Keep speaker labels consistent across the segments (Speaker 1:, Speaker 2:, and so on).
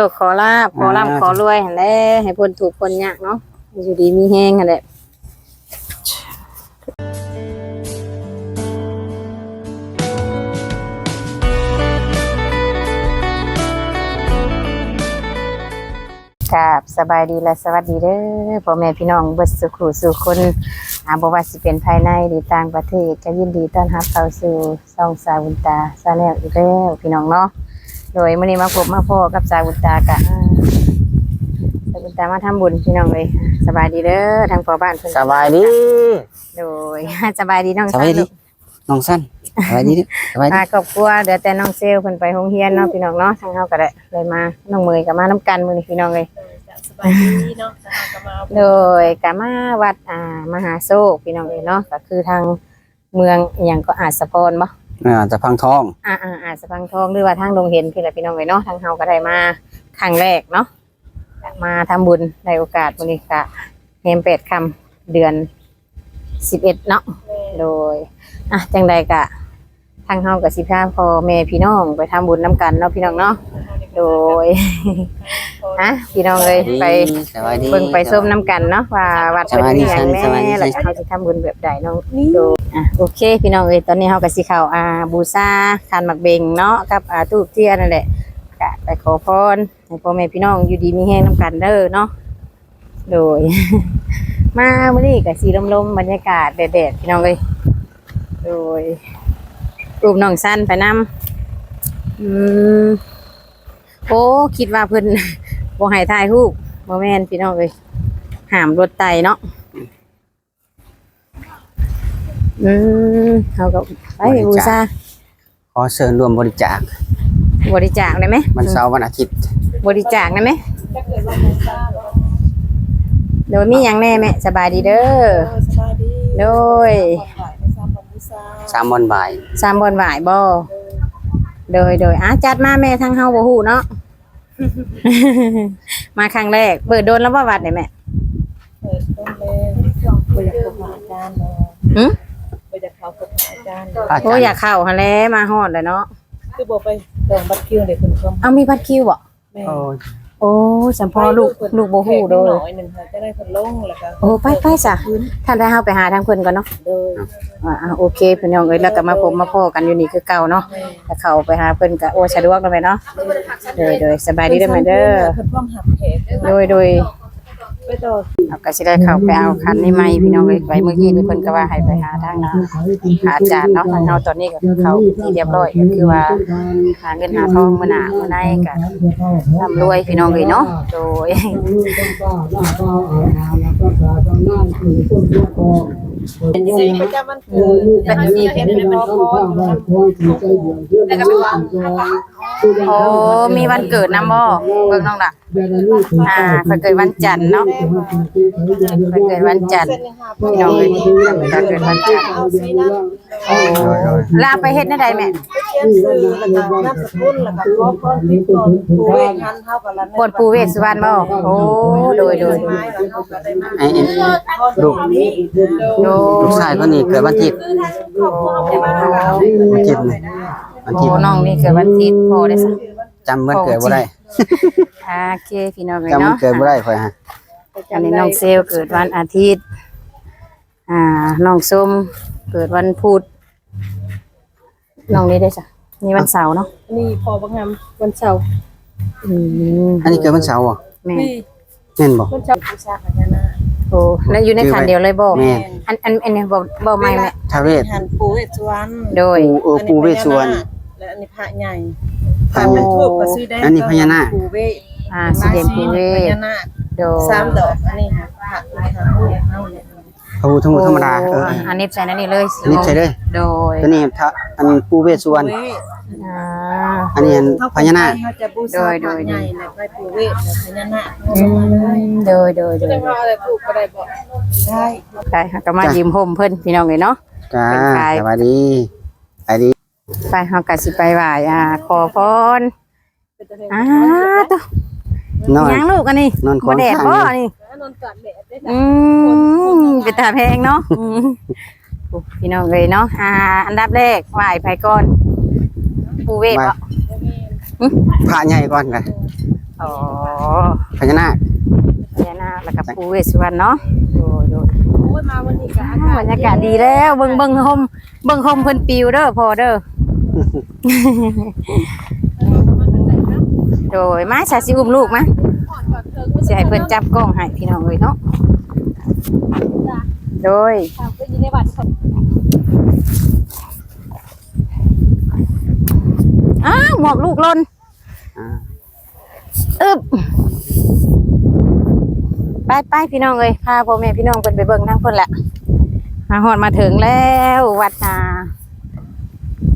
Speaker 1: โลกขอลาบขอร่ำขอรวยหั่นแหละให้เพิ่นถูกคนยากเนาะอยู่ดีมีแฮงหั่นแหละครับสบายดีและสวัสดีเด้อพ่อแม่พี่น้องเบิดสุขสู่คนอาบ่ว่าสิเป็นภายในหรือต่างประเทศก็ยินดีต้อนรับเข้าสู่ช่องสาวุนตาซาแนลอีกแล้วพี่น้องเนาะ โดยมื่อนี้มาพบมาพ่อกับสาวบุญตากะอ่าสาวบุญตามาทำบุญพี่น้องเลยอ่าสบายดีเด้อทางพ่อบ้านเพิ่น
Speaker 2: สบายดี
Speaker 1: โดยสบายดีน้อง
Speaker 2: สบายดี
Speaker 1: ลูก
Speaker 2: น้องสั้นสบายดีดิสบายดี
Speaker 1: มาครอบครัวเดี๋ยวแต่น้องเซลเพิ่นไปโรงเรียนเนาะพี่น้องเนาะทางเฮาก็ได้เลยมาน้องเมยก็มาน้ำกันมื้อนี้พี่น้องเลย
Speaker 3: สบายดีเนาะสหากมาเอา
Speaker 1: โดยก็มาวัดอ่ามหาโซกพี่น้องเลยเนาะก็คือทางเมืองอหย่างก็อาจสะพรบ่
Speaker 2: อ่าจะพังทอง
Speaker 1: อ่าอ่าอาจสะพังทองหรือว่าทางดงเห็นพี่ละพี่น้องไว้เนาะทางเฮาก็ได้มาครั้งแรกเนาะก็มาทำบุญในโอกาสมื้อนี้ก็แฮมเป็ดคำเดือน11เนาะโดยอะจังใดกะทางเฮากับสิพาพ่อแม่พี่น้องไปทำบุญน้ำกันเนาะพี่น้องเนาะ โดยฮะพี่น้องเลยไป
Speaker 2: สบายดี
Speaker 1: เบิ่งไปส้มน้ำกันเนาะว่าวัดเป็น
Speaker 2: สบายดี
Speaker 1: อหย่างแน่
Speaker 2: สบายดี
Speaker 1: แล้วเขาจะทำบุญแบบใดเนาะโดยอะโอเค พี่น้องเอ้ยตอนนี้เฮากับสิเข้าอ่าบูชาทานหมักเบงเนาะกับอ่าทูบเทียนนั่นแหละกะไปขอพรให้พ่อแม่พี่น้องอยู่ดีมีแห้งน้ำกันเด้อเนาะโดย มามื้อนี้ก็สีลมๆบรรยากาศแดดๆพี่น้องเอ้ยโดยรูปน้องสั้นไปนำอืม โอ้คิดว่าเพิ่นบ่ให้ถ่ายรูปบ่แม่นพี่น้องเอ้ยห้ามรถไตเนาะอืมเขาก็ไปบูชา
Speaker 2: ขอเชิญร่วมบริจาค
Speaker 1: บริจาคได้ไหม
Speaker 2: วันเสาร์วันอาทิตย์
Speaker 1: บริจาคได้ไหม
Speaker 3: ถ้าเกิดว่าไม่ทราบ
Speaker 1: โดยมีหยังแน่แม่สบายดีเด้อ
Speaker 3: เออสบายดี
Speaker 1: โดย
Speaker 3: ขอถ่ายไม่ทราบวันพิซา
Speaker 2: สามวันบ่าย
Speaker 1: สามบนหวายบ่โดยโดยอะจัดมาแม่ทางเฮาบ่ฮู้เนาะ มาครั้งแรก เปิดโดนแล้วบ่วัดได้แม่
Speaker 3: เปิดต้นเลยไปอยากพบหาอาจารย์เนาะ
Speaker 1: หึ
Speaker 3: ไปอยากเข้าพบหาอาจารย์
Speaker 2: อา
Speaker 1: โอ้
Speaker 2: จาร
Speaker 1: อยาก
Speaker 2: ย์
Speaker 1: เข้าหั่นแหละมาฮอดแล้วเนาะ
Speaker 3: คือบอกไปลองบัตรคิวเด็กคนชม
Speaker 1: เอามีบัตรคิวบ่
Speaker 3: แม่
Speaker 2: โอ้ย
Speaker 1: โอ้สัมพอลูกลูกบ่ฮู้โด
Speaker 3: ห
Speaker 1: ย
Speaker 3: น่อยหนึ่งค่ะจะได้คนลงแล้วก็
Speaker 1: โอ้ไปไปจ้ะท่านได้เฮาไปหาทางเพิ่นก่อนเนาะ
Speaker 3: โดย
Speaker 1: อ่าอ่าโอเคพี่น้องเอ้ยแล้วก็มาพบมาพ้อกันอยู่นี่คือเก่าเนาะ
Speaker 3: แม่
Speaker 1: ถ้าเข้าไปหาเพิ่นก็โอ้สะดวกแล้วแม่เนาะโดยโดยสบายดีเด้อแม่เด้อ
Speaker 3: เพิ่นพร้อมหักแขก
Speaker 1: โดยโดย
Speaker 3: ไปต่อ
Speaker 1: เอาก็สิได้เข้าไปเอาคันนี้ใหม่พี่น้องเอ้ยไว้เมื่อกี้นี่เพิ่นก็ว่าให้ไปหาทางหาอาจารย์เนาะทางเฮาตอนนี้ก็เข้าที่เรียบร้อยก็คือว่าหาเงินหาทองมื้อหน้ามื้อในก็ร่ำรวยพี่น้องเอ้ยเนาะโดย
Speaker 3: สีประจำวันเกิดแต่ที่เห็นเป็นพ่อพ่อ
Speaker 1: โอ้มีวันเกิดนำบ่เบิ่งน้องล่ะอ่าเพิ่นเกิดวันจันทร์เนาะเพิ่นเกิดวันจันทร์
Speaker 3: เส้นหนึ่งห้า
Speaker 1: พี่น้องเอ้ยเพิ่นเกิดวันจันทร์
Speaker 3: เอาสีนะ
Speaker 1: โอ้ลาไปเฮ็ดได้ใดแม่
Speaker 3: เขียนสื่อแล้วก็นามสกุลแล้วก็ขอพรพิกรผู้เวททันเท่ากับละ
Speaker 1: บวชปู่เวสสุวรรณบ่โอ้โดยโดยโด
Speaker 3: ไม้
Speaker 1: ย
Speaker 3: แล้วเท่ากับได้มา
Speaker 2: ไอ้ไอ้
Speaker 3: ลูกนี้
Speaker 1: โด
Speaker 2: ลูกชายคนนี้เกิดวันอาทิตย์วันอาทิตย์นี่วันอาทิต
Speaker 1: โอ้
Speaker 2: ย์
Speaker 1: น้องนี่เกิดวันอาทิตย์พอได้ซะ
Speaker 2: จำวันเกิดบ่ได้
Speaker 1: โอเคพี่น้องเอ้ย
Speaker 2: จำวัน
Speaker 1: เนาะ
Speaker 2: เกิดบ่ได้ค่อยฮะ
Speaker 1: อันนี้น้องเซลเกิดวันอาทิตย์ อ่าน้องส้มเกิดวันพุธน้องนี่ได้จ้ะนี่วันเสาร์เนาะ
Speaker 3: นี่พอบางงามวันเสาร์
Speaker 1: อืม
Speaker 2: อันนี้เกิดวันเสาร์บ่
Speaker 1: แม่
Speaker 3: นี่
Speaker 2: แม่นบ่
Speaker 3: วันเสาร์บูชาพญานาค
Speaker 1: โอ้แล้วอยู่ในขันเดียวเลยบ่
Speaker 2: แม่
Speaker 1: อันอันอันนี้บ่บ่ไม่แม่
Speaker 2: ทาเวศ
Speaker 3: หันปู่เวทสุวรรณ
Speaker 1: โดย
Speaker 2: โอ้ปู่เวสสุวรรณ
Speaker 3: และอันนี้พระใหญ่ พระเป็นทูบก็ซื้อได้
Speaker 2: อันนี้พญานาค
Speaker 3: ปู่เวท
Speaker 1: อ่าสีแดงปูเว
Speaker 3: พ
Speaker 1: ศ
Speaker 3: ญานาค
Speaker 1: โดย
Speaker 3: สามดอกอันนี้ค่ะพระพระผู้เฮาเนี่ย
Speaker 2: พระพุทธรูปธรรมดาเออ
Speaker 1: โอันนี้ใส่นั่นนี่เลย
Speaker 2: อันนี้ใส่เลย
Speaker 1: โดย
Speaker 2: ตัวนี้พระอันปูเวสสุวรรณ
Speaker 3: ปู่เวท
Speaker 1: อ่า
Speaker 2: อันนี้อันพญานาค
Speaker 3: เขาจะบูชาพระใหญ่และไปปู่เวทและพญานาค
Speaker 1: อืมโดยโดยโดย
Speaker 3: ได้ว่าอะไรปลูกก็ได้บอกได้
Speaker 1: ไปค่ะก็มายืมโฮมเพิ่นพี่น้องเลยเนาะ
Speaker 2: จ้า
Speaker 1: เป็นใคร
Speaker 2: สวัสดีสวัสดี
Speaker 1: ไปเฮาก็สิไปไหว้อ่าขอพรอ่าตัว
Speaker 2: นอน
Speaker 1: ยังลูกอันนี้
Speaker 2: นอนข
Speaker 1: บ่
Speaker 2: วาง
Speaker 1: แดด
Speaker 2: ข้าง
Speaker 1: บ่
Speaker 2: นี่
Speaker 1: นี่
Speaker 3: นอนกอดแดดได้
Speaker 1: อืมเป็นตาแพงเนาะอืมโอ้พี่น้องเลยเนาะอ่า อันดับแรกไหว้ไผก่อนปูเวทบ่
Speaker 2: พระใหญ่ก่อนกัน
Speaker 1: อ๋อ
Speaker 2: พญานาค
Speaker 1: พญานาคแล้วก็ปู่เวสสุวรรณเนาะโดยโดย
Speaker 3: โอ้ยมาวันนี้ก็อา
Speaker 1: อ่าบรรยากาศดีแล้วเบิ่งเบิ่งห่มเบิ่งห่มเพิ่นปิวเด้อพอเด้อ โดยมาชาสิอุ้มลูกมาสิให้เพิ่นจับกล้องให้พี่น้องเอ้ยเนาะโดย
Speaker 3: อ้า
Speaker 1: วหมวกลูกล่นอึบไปไปพี่น้องเอ้ยพาพ่อแม่พี่น้องเพิ่นไปเบิ่งทางเพิ่นแหละมาฮอดมาถึงแล้ววัดนา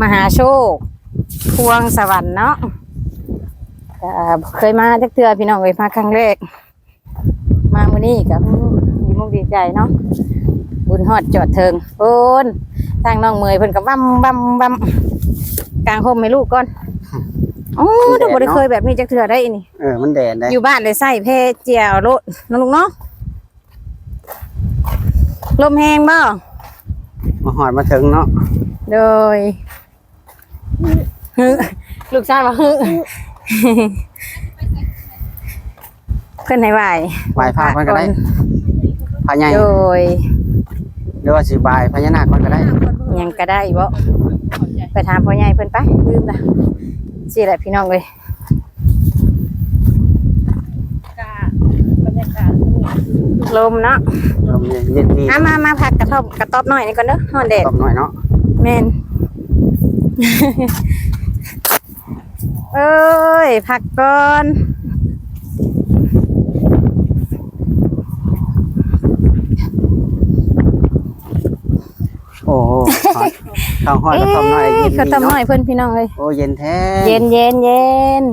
Speaker 1: มหาโชค พวงสวรรค์เนาะก็เคยมาจักเทื่อพี่น้องเอ้ยมาครั้งแรก มามื้อนี้ก็ดีมุกดีใจเนาะบุญฮอดจอดเทิงโอนทางน้องเมยเพิ่นก็บั้มบั้มบั้มกลางห่มให้ลูกก่อนโอ้เดี๋ยวบ่ได้เคยแบบนี้จักเทื่อได้อีนี่
Speaker 2: เออมันแดดได้
Speaker 1: อยู่บ้านเลยใส่เพเจียวโลดน้องลูกเนาะลมแห้งบ่
Speaker 2: มาหอดมาถึงเนาะ
Speaker 1: โดยฮึลูกชายว่าฮึเพื่อนให้ไหว
Speaker 2: ไหว้พระมันก็ได้พญา
Speaker 1: โดย
Speaker 2: หรือว่าสิบายพญานาคมันก็ได้
Speaker 1: หยังก็ได้บ่ไปถามพ่อใหญ่เพิ่นไปลืมละสิแหละพี่น้องเลย
Speaker 3: กาบรรยากาศ
Speaker 1: ลมเนาะ
Speaker 2: ลมเย็นดี
Speaker 1: อะมามาพักกระทบกระต๊อบหน่อยนี่ก่อนเด้อฮ้อนแดด
Speaker 2: ตบหน่อยเนาะ
Speaker 1: แม่นเอ้ยพักก่อน
Speaker 2: โอ้โหหอดข้าวหอดกระตบหน่อยเย็น
Speaker 1: กระ
Speaker 2: ดี
Speaker 1: ต๊อบหน่
Speaker 2: เนาะ
Speaker 1: อยเพิ่นพี่น้องเอ้ย
Speaker 2: โอ้เย็นแท้
Speaker 1: เย็นเย็นเย็น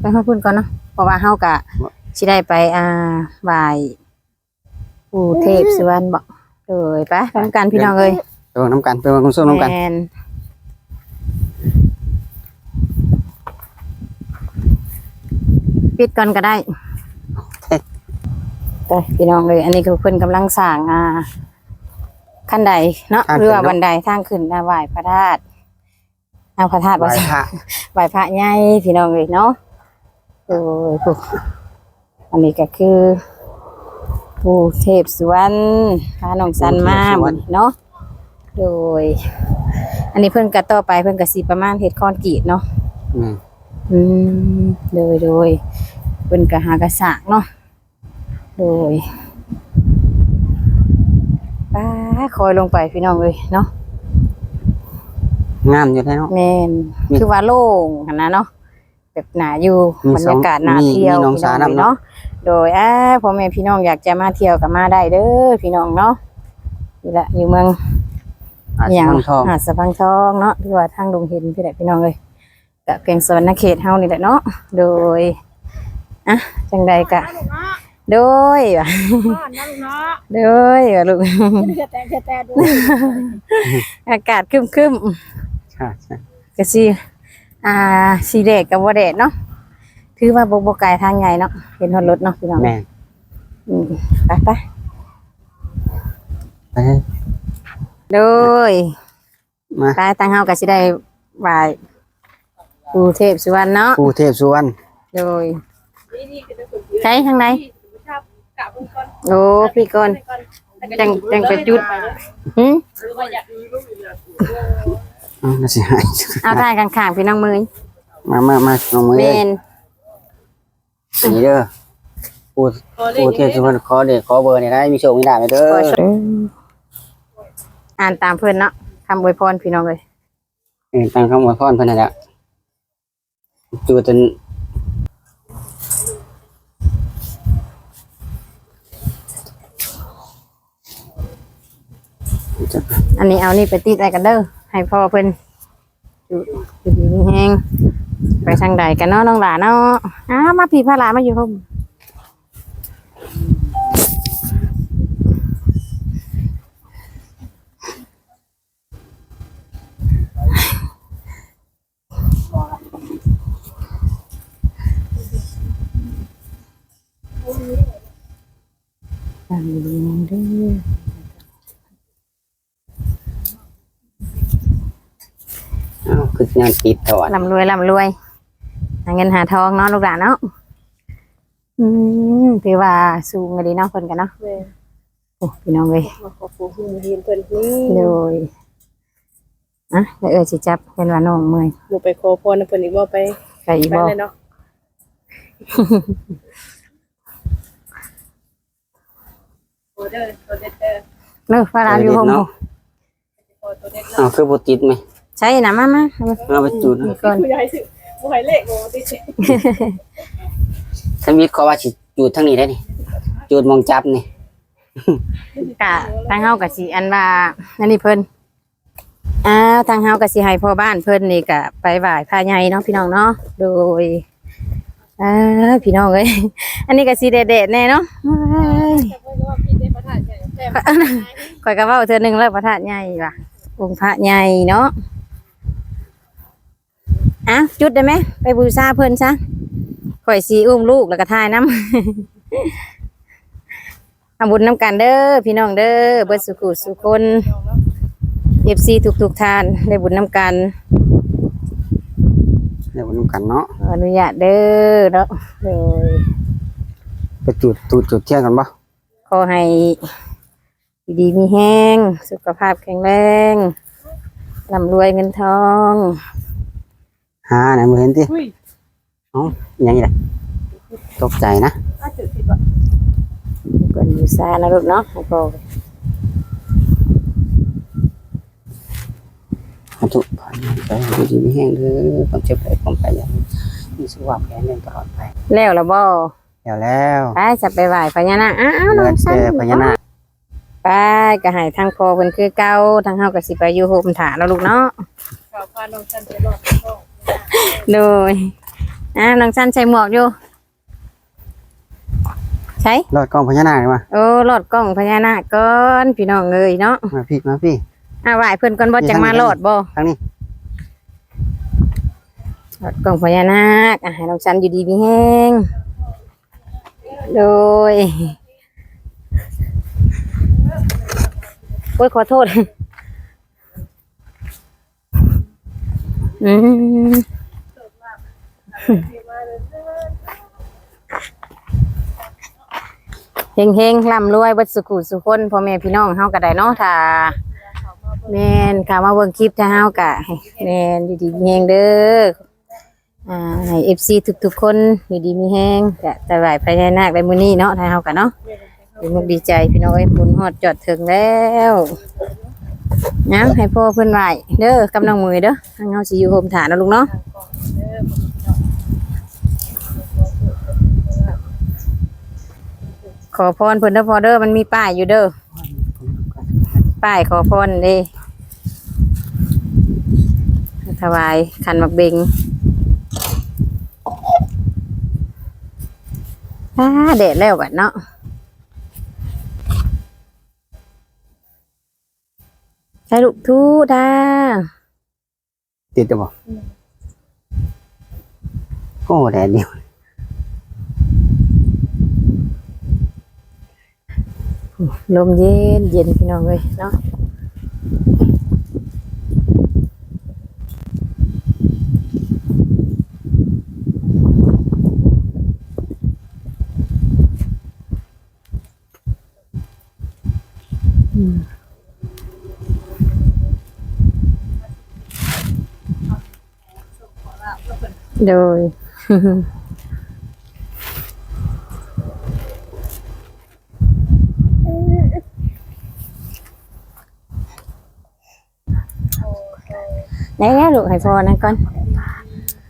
Speaker 1: ไปห้องพุ่นก่อนเนาะเพราะว่าเฮากะสิได้ไปอ่าไหว้ปู่เทพสุวรรณบ่ เอ้ยไปพร้อมกันพี่น้องเอ้ย
Speaker 2: ไปเบิ่งน้ำกันไปเบิ่งคุณส้มน้ำกัน
Speaker 1: แม่นปิดก่อนก็ได้ไปพี่น้องเลย อันนี้คือเพิ่นกำลังสร้างอ่าขั้นใดเนาะหรือว่าบันไดทางขึ้นหน้าไหว้พระธาตุเอาพระธาตุ
Speaker 2: ไหว้
Speaker 1: ว่า
Speaker 2: พระ
Speaker 1: ไหว้พระใหญ่พี่น้องเลยเนาะโอ้ยปุ๊อันนี้ก็คือ ปู่เทพสุวรรณพาน้องสันมาหมดเนาะโดย อันนี้เพิ่นก็ต่อไปเพิ่นก็สิประมาณเฮ็ดคอนกรีตเนาะ
Speaker 2: อืม
Speaker 1: อืมโดยโดยเพิ่นก็หากระสากเนาะโดยป้าคอยลงไปพี่น้องเลยเนาะ
Speaker 2: งามอยู่แท้เนาะ
Speaker 1: แม่น
Speaker 2: มี
Speaker 1: คือว่าโล่งหันนะเนาะแบบหนาอยู่
Speaker 2: มี
Speaker 1: บรรยากาศ
Speaker 2: สอง
Speaker 1: น่า
Speaker 2: มี
Speaker 1: เที่ยว
Speaker 2: มีน้อง
Speaker 1: พี่น้อง
Speaker 2: สา
Speaker 1: เลย
Speaker 2: นำเนาะ
Speaker 1: เนาะ โดยอ่าพ่อแม่พี่น้องอยากจะมาเที่ยวก็มาได้เด้อพี่น้องเนาะนี่แหละอยู่เมือง
Speaker 2: อาจ
Speaker 1: อ
Speaker 2: จะ
Speaker 1: ย่าง
Speaker 2: ทอง
Speaker 1: หาดสะพังทองเนาะที่ว่าทางดงเห็นพี่แหละพี่น้องเลยกับเพียงสวรรณเขตเฮานี่แหละเนาะโดยอะจังใดกะโดยว่ะ
Speaker 3: นั่นเนาะ
Speaker 1: โดยว่ะลูก
Speaker 3: เชื่อแต่เชื่อแต่ดู
Speaker 1: อากาศครึม
Speaker 2: ใช่ใช่
Speaker 1: ๆก็สิอ่าสีแดดกับบ่แดดเนาะ ถือว่าบ่บ่ไกลทางใหญ่เนาะเห็นฮอดรถเนาะพี่น้อง
Speaker 2: แม่น
Speaker 1: อืมไปไป
Speaker 2: ไปเฮ้ย
Speaker 1: โดย
Speaker 2: มา
Speaker 1: ไปทางเฮาก็สิได้ไหว้ปู่เทพสุวรรณเนาะ
Speaker 2: ปูเทพสุวรรณ
Speaker 1: โดย
Speaker 3: นี่นี่คือคน
Speaker 1: ใช้ทางไหน
Speaker 3: ชอบกลับก่อน
Speaker 1: โอ้พี่ก่อนจังจังไปจุดหึ
Speaker 3: หรือว่าอยาก
Speaker 2: อ้าวน่าสิหาย
Speaker 1: เอาทางข้างๆพี่น้องมือ
Speaker 2: มามามาลงมือ
Speaker 1: เม
Speaker 2: เลย
Speaker 1: น
Speaker 2: อันนี้เด้อปูปูเทพสุวรรณขอเด็กขอเบอร์นี่ได้มีโชคมีลาภเด้อ
Speaker 1: ขอชมอ่านตามเพื่อนเนาะคำอวยพรพี่น้องเลย
Speaker 2: เออตามคำอวยพรเพิ่นนั่นแหละจูจน
Speaker 1: อันนี้เอานี่ไปติดอะไรกันเด้อให้พ่อเพิ่นอยู่อยู่ดีมีแห้ง ไปทางใดกันเนาะน้องหลานเนาะอ้าวมาพี่พระหลามาอยู่ห่มอันนี้เด้อ
Speaker 2: อ้าว คืองานปิดถอด
Speaker 1: ลำรวยลำรวยให้าเงินหาทองเนาะลูกหลานเนาะอืมถือว่าสูงกันดีเนาะเพิ่นกันเนาะ
Speaker 3: แม่
Speaker 1: โอ้พี่น้องเอ้ย
Speaker 3: มาขอปูหินหินเพิ่นนี่
Speaker 1: โดยอะแล้วเออสิจับเป็นว่าน้องเมื่อย
Speaker 3: หนูไปขอพรเพิ่นอีกบ่ไป
Speaker 1: ไปอี
Speaker 3: ไป
Speaker 1: บ่
Speaker 3: เลยเนาะโอเด้อโอเด้อเด้อ
Speaker 1: เลิกว่าเราอยู่ห้องหมู่
Speaker 3: โอตัวเด็ก
Speaker 2: อ้าวคือบ่ติดไหม
Speaker 1: ใช่นะมามา
Speaker 2: เอาไปจุดนะ
Speaker 1: นี่ก่อน
Speaker 3: ผู้ใหญ่สิผู้ใหญ่เลขโอ้ดิจิ
Speaker 2: สมิทขอว่าสิจุดทางนี้ได้นี่จุดมองจับนี่
Speaker 1: กะทางเฮาก็สิอันว่าอันนี้เพิ่นอ้าวทางเฮาก็สิให้พ่อบ้านเพิ่นนี่ก็ไปไหว้พระใหญ่เนาะพี่น้องเนาะโดยอ่าพี่น้องเอ้ยอันนี้ก็สิเด็ดๆแน่เนาะเอ้ยข่อยก็เว้าเทื่อหนึงแล้วพระธาตุใหญ่ว่ะองค์พระใหญ่เนาะ อะจุดได้ไหมไปบูชาเพิ่นซะข่อยสีอุ้มลูกแล้วก็ทายน้ำทำบุญน้ำกันเด้อพี่น้องเด้อเบิดสุขุสุคนเอฟซีทุกทุกๆทานได้บุญน้ำกัน
Speaker 2: เดี๋ยวนํกันเนาะ
Speaker 1: ขออนุญาตเด้อเนาะเลย
Speaker 2: ไปจุดจุดจุดเที่ยงกันบ่
Speaker 1: ขอให้อยู่ดีมีแห้ง สุขภาพแข็งแรงร่ำรวยเงินทอง
Speaker 2: หาไหนบ่เห็นติ
Speaker 3: อุ้ย
Speaker 2: เอ้าอิหยังอีกล่ะตกใจนะ
Speaker 3: ถ้าจุดสิบอะ
Speaker 1: เปิดบูชานะลูกเนาะให้พ่อ
Speaker 2: อาทุกผ่านไปอยู่ดีมีแห้งเด้อความเจ็บไปความไปอย่างมีสุขภาพแข็งแรงตลอดไป
Speaker 1: แล้วละบ่
Speaker 2: แล้วแล้ว
Speaker 1: ไปจะไปไหว้พญานาคอ้าวน้
Speaker 2: เงิ
Speaker 1: อง
Speaker 2: น
Speaker 1: สั
Speaker 2: เจอพญานาค
Speaker 1: ไปก็ให้ทางพ่อเพิ่นคือเก่าทางเฮาก็สิไปอยู่โฮมถาเนาะลูกเนาะ
Speaker 3: ข่าวพาน้องชันไปรอดช่อง
Speaker 1: โดยอ่าน้องสันใส่หมวกอยู่ ใช่
Speaker 2: รอดกล้องพญานาคเลยมา
Speaker 1: โอ้รอดกล้องพญานาคก่อนพี่น้องเอ้ยเนาะ
Speaker 2: มาพี่มาพี่
Speaker 1: อ่าไหว้เพิ่นก่อนบ่จังมาโลดบ่
Speaker 2: ทางนี้
Speaker 1: รอดกล้องพญานาคอะให้น้องสันอยู่ดีมีแฮงโดยโอ้ยขอโทษ อืมเฮงเฮงร่ำรวยเบัดสุขุสุคนพ่อแม่พี่น้องเฮาก็ได้เนาะถ้าแม่นค่ะมาเบิ่งคลิปถ้าเฮาก็แม่นอยู่ดีมีแฮงเด้ออ่าให้ FC ทุกๆคนอยู่ดีมีแฮงก็แต่ไหวพญานาคได้มื้อนี้เนาะถ้าเฮาก็เนาะดีมุกดีใจพี่น้องเอ้ยบุญฮอดจอดถึงแล้ว นะให้พ่อเพิ่นไหวเด้อกำลังมือเด้อทางเฮาสิอยู่โฮมฐานนะลุงเนาะขอพรเพิ่นเด้อพอเด้อมันมีป้ายอยู่เด้อป้ายขอพรเด้ถวายขันมักเบงอ้าแดดแล้วบัดเนาะ ใช่ลูกทูดา
Speaker 2: ติดจะบอกโอ้แดดเดียว
Speaker 1: ลมเย็นเย็นพี่น้องเลยเนาะ โดยไหนๆลูกให้พอนะก่อน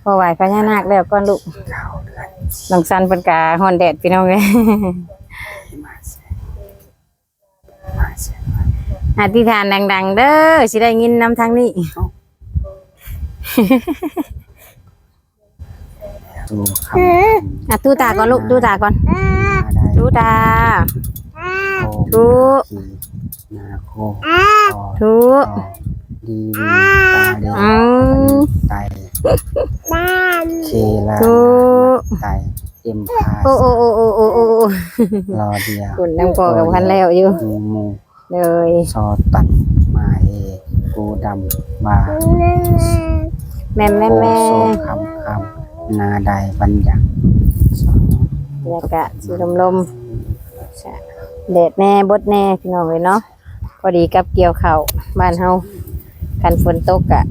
Speaker 1: พอไหวพญานาคแล้วก่อนลูกน้องสันเป็นกาฮอนแดดพี่น้องเลยอธิษฐานดัง ๆ เด้อสิได้ยินนำทางนี้
Speaker 2: ตูค
Speaker 1: อะตู้ตาก่อนลูกตู้ตาก่อนำ
Speaker 2: ได้
Speaker 1: ตู้ตา
Speaker 2: โค
Speaker 1: ทุ
Speaker 2: ขีนาโคอ
Speaker 1: ทุ
Speaker 2: ดีวีตาเดียว
Speaker 1: อืม
Speaker 2: ไตเคลา
Speaker 1: ทุ
Speaker 2: ไตเอ็มพา
Speaker 1: โอ้โอ้โอ้โอ้โอ้โอ้
Speaker 2: รอเดียว
Speaker 1: คุณน้ำพอกับพันแล้วอยู่
Speaker 2: มูมู
Speaker 1: เลย
Speaker 2: ซอตัดมาเอกูดำมา
Speaker 1: แม่แม่
Speaker 2: โค
Speaker 1: แม่
Speaker 2: โซคำคำ นาใดบัญญัติ
Speaker 1: บรรยากาศสีลมลมๆใช่แดดแน่บดแน่พี่น้องเลยเนาะพอดีกับเกี่ยวเข่าวบ้านเฮากันฝนตกอะ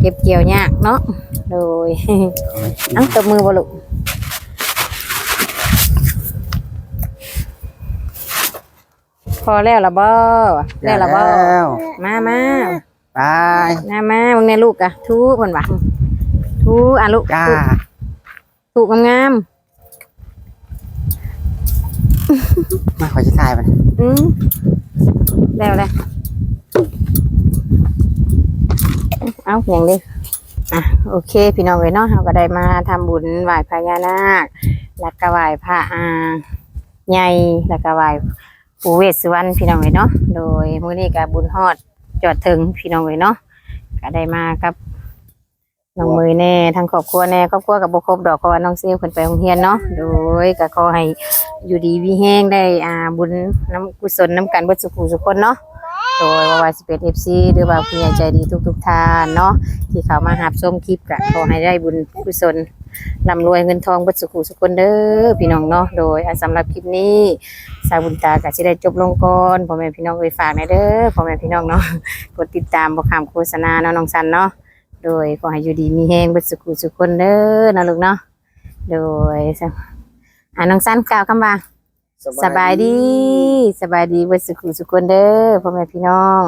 Speaker 1: เก็บเกี่ยวยากเนาะโดยอังตบมือบ่ลูกพอแล้วละบ่แล้วละบ่
Speaker 2: แล้ว
Speaker 1: มามา
Speaker 2: ไป
Speaker 1: มามามึงในลูกอะทูเพิ่นว่า ทูอะลูก
Speaker 2: จ้า
Speaker 1: ถูกงาม
Speaker 2: มาขอชิทายมัน
Speaker 1: ๆอืมแล้วแหละเอาอย่างนี้อะโอเค พี่น้องเอ้ยเนาะเราก็ได้มาทำบุญไหว้พญานาค แล้วก็ไหว้พระอาใหญ่แล้วก็ไหว้ปู่เวสสุวรรณพี่น้องเอ้ยเนาะโดยมื้อนี้ก็บุญฮอดจอดถึงพี่น้องเอ้ยเนาะก็ได้มากับ น้องมือแน่ทั้งครอบครัวแน่ครอบครัวกับบุครบดอกเพราะว่าน้องเซลเพิ่นไปโรงเรียนเนาะโดยก็ขอให้อยู่ดีวิแห้งได้อ่าบุญน้ำกุศลน้ำกันเบิดสุขุสุขคนเนาะโดยว่าวาสิเป็น FC หรือว่าผู้ใหญ่ใจดีทุกๆท่านเนาะที่เขามาหับชมคลิปก็ขอให้ได้บุญกุศลร่ำรวยเงินทองเบิดสุขุสุขคนเด้อพี่น้องเนาะโดยสำหรับคลิปนี้สาวบุญตาก็สิได้จบลงก่อนพ่อแม่พี่น้องเอ้ยฝากหน่อยเด้อพ่อแม่พี่น้องเนาะกดติดตามบ่ข้ามโฆษณาเนาะน้องสันเนาะ โดยขอให้อยู่ดีมีแฮงเบิดสุขุสุขคนเด้อนะลูกเนาะโดยอ่าน้องสันกล่าวคำว่าสบายดีสบายดีเบิดสุขุสุขคนเด้อพ่อแม่พี่น้อง